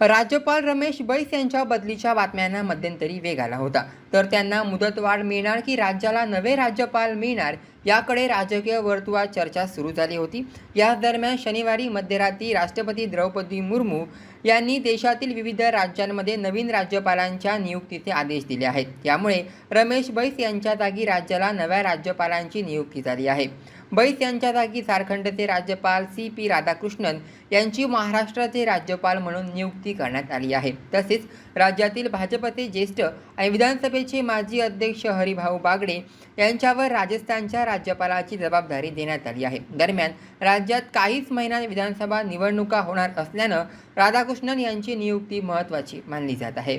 राज्यपाल रमेश बैस यांच्या बदलीच्या बातम्यांना मध्यंतरी वेग आला होता. तर त्यांना मुदतवाढ मिळणार की राज्याला नवे राज्यपाल मिळणार याकडे राजकीय वर्तुळात चर्चा सुरू झाली होती. याच दरम्यान शनिवारी मध्यरात्री राष्ट्रपती द्रौपदी मुर्मू यांनी देशातील विविध राज्यांमध्ये नवीन राज्यपालांच्या नियुक्तीचे आदेश दिले आहेत. त्यामुळे रमेश बैस यांच्या जागी राज्याला नव्या राज्यपालांची नियुक्ती झाली आहे. बैस यांच्या जागी झारखंडचे राज्यपाल सी पी राधाकृष्णन यांची महाराष्ट्राचे राज्यपाल म्हणून नियुक्ती करण्यात आली आहे. तसेच राज्यातील भाजपचे ज्येष्ठ आणि विधानसभेचे माजी अध्यक्ष हरिभाऊ बागडे यांच्यावर राजस्थानच्या राज्यपालाची जबाबदारी देण्यात आली आहे. दरम्यान राज्यात काहीच महिन्यात विधानसभा निवडणुका होणार असल्यानं राधाकृष्णन यांची नियुक्ती महत्त्वाची मानली जात आहे.